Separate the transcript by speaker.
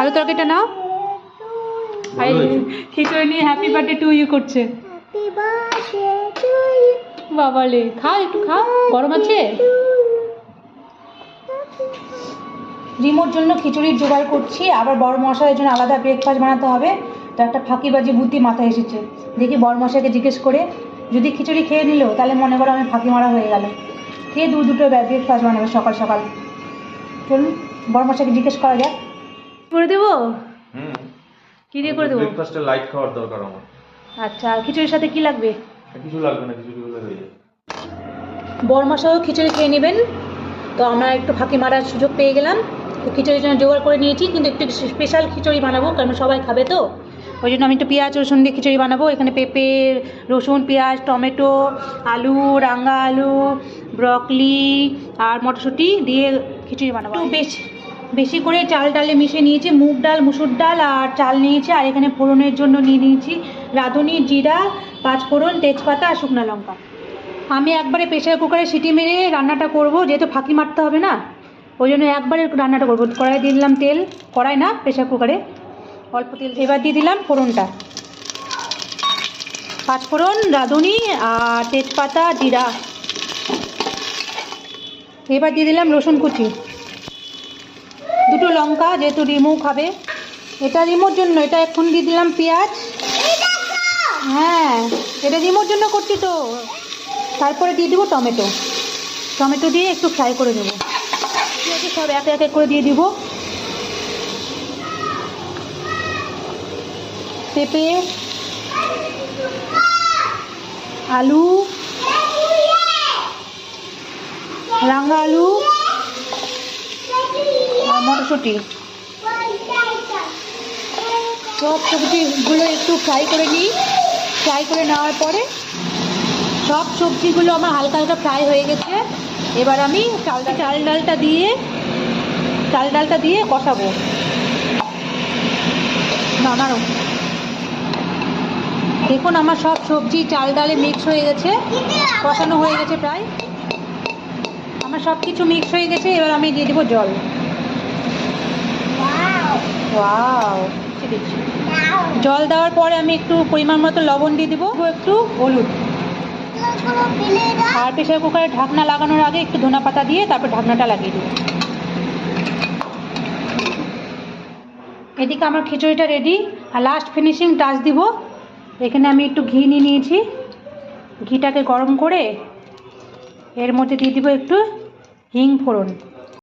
Speaker 1: আলু তরকারিটা নাও। খিচুড়ি নিয়ে হ্যাপি বার্থডে টু ইউ করছে. বাবালে খা একটু খা। গরম আছে? রিমোর জন্য খিচুড়ির জোগাড় করছি। আবার বড় মশাইয়ের জন্য আলাদা ব্রেকফাস্ট বানাতে হবে। তো একটা ফাঁকিবাজি বুদ্ধি মাথায় এসেছে। দেখি বড় মশাইকে জিজ্ঞেস করে যদি খিচুড়ি খেয়ে নিল তাহলে মনে করো আমি ফাঁকি মারা হয়ে গেল খেয়ে দু দুটো ব্রেকফাস্ট বানাবে সকাল সকাল। চলুন বড় মশাইকে জিজ্ঞেস করা যাক। করে দেবো?
Speaker 2: হুম।
Speaker 1: কী দিয়ে করে দেবো?
Speaker 2: ব্রেকফাস্টে লাইট খাওয়ার দরকার আমার।
Speaker 1: আচ্ছা আর খিচুড়ির সাথে কি লাগবে?
Speaker 2: কিছু লাগবে না কিছু হলে হয়ে যাবে।
Speaker 1: বরমাসাও খিচুড়ি খেয়ে নেবেন। তো আমরা একটু ফাঁকি মারার সুযোগ পেয়ে গেলাম। তো খিচুড়ির জন্য জোগাড় করে নিয়েছি কিন্তু একটু স্পেশাল খিচুড়ি বানাবো কারণ সবাই খাবে তো। ওই জন্য আমি একটু পেঁয়াজ রসুন দিয়ে খিচুড়ি বানাবো। এখানে পেঁপে রসুন পেঁয়াজ টমেটো আলু রাঙা আলু ব্রকলি আর মটরশুঁটি দিয়ে খিচুড়ি বানাবো। একটু বেশি বেশি করে চাল ডালে মিশিয়ে নিয়েছি মুগ ডাল মুসুর ডাল আর চাল নিয়েছি আর এখানে ফোড়নের জন্য নিয়ে নিয়েছি রাঁধুনি জিরা পাঁচ ফোড়ন তেজপাতা আর শুকনো লঙ্কা। আমি একবারে প্রেশার কুকারে সিটি মেরে রান্নাটা করব যেহেতু ফাঁকি মারতে হবে না ওই জন্য একবারে রান্নাটা করব। কড়াই দিয়ে দিলাম তেল কড়াই না প্রেশার কুকারে। অল্প তেল এবার দিয়ে দিলাম ফোড়নটা। পাঁচ ফোড়ন রাঁধুনি আর তেজপাতা জিরা। এবার দিয়ে দিলাম রসুন কুচি। দুটো লঙ্কা যেহেতু রিমু খাবে এটা রিমোর জন্য, এটা এখন দিয়ে দিলাম পেঁয়াজ। হ্যাঁ এটা রিমোর জন্য করছি তো। তারপরে দিয়ে দিব টমেটো। টমেটো দিয়ে একটু ফ্রাই করে দেবো সব এক এক করে দিয়ে দিব। পেঁপে, আলু রাঙা আলু মটরশুঁটি। সব সবজিগুলো একটু ফ্রাই করে নিই। ফ্রাই করে নেওয়ার পরে সব সবজিগুলো আমার হালকা হালকা ফ্রাই হয়ে গেছে। এবার আমি চাল চাল ডালটা দিয়ে চাল ডালটা দিয়ে কষাবো। নামারো দেখুন, আমার সব সবজি চাল ডালে মিক্স হয়ে গেছে। কষানো হয়ে গেছে প্রায়। আমার সব কিছু মিক্স হয়ে গেছে এবার আমি দিয়ে দেবো জল. জল দেওয়ার পরে আমি একটু পরিমাণ মতো লবণ দিয়ে দেবো একটু হলুদ। আর প্রেশার কুকারে ঢাকনা লাগানোর আগে একটু ধনা পাতা দিয়ে তারপর ঢাকনাটা লাগিয়ে দেবো। এদিকে আমার খিচুড়িটা রেডি আর লাস্ট ফিনিশিং টাচ দিব। এখানে আমি একটু ঘি নিয়ে নিয়েছি। ঘিটাকে গরম করে এর মধ্যে দিয়ে দিব একটু হিং ফোড়ন।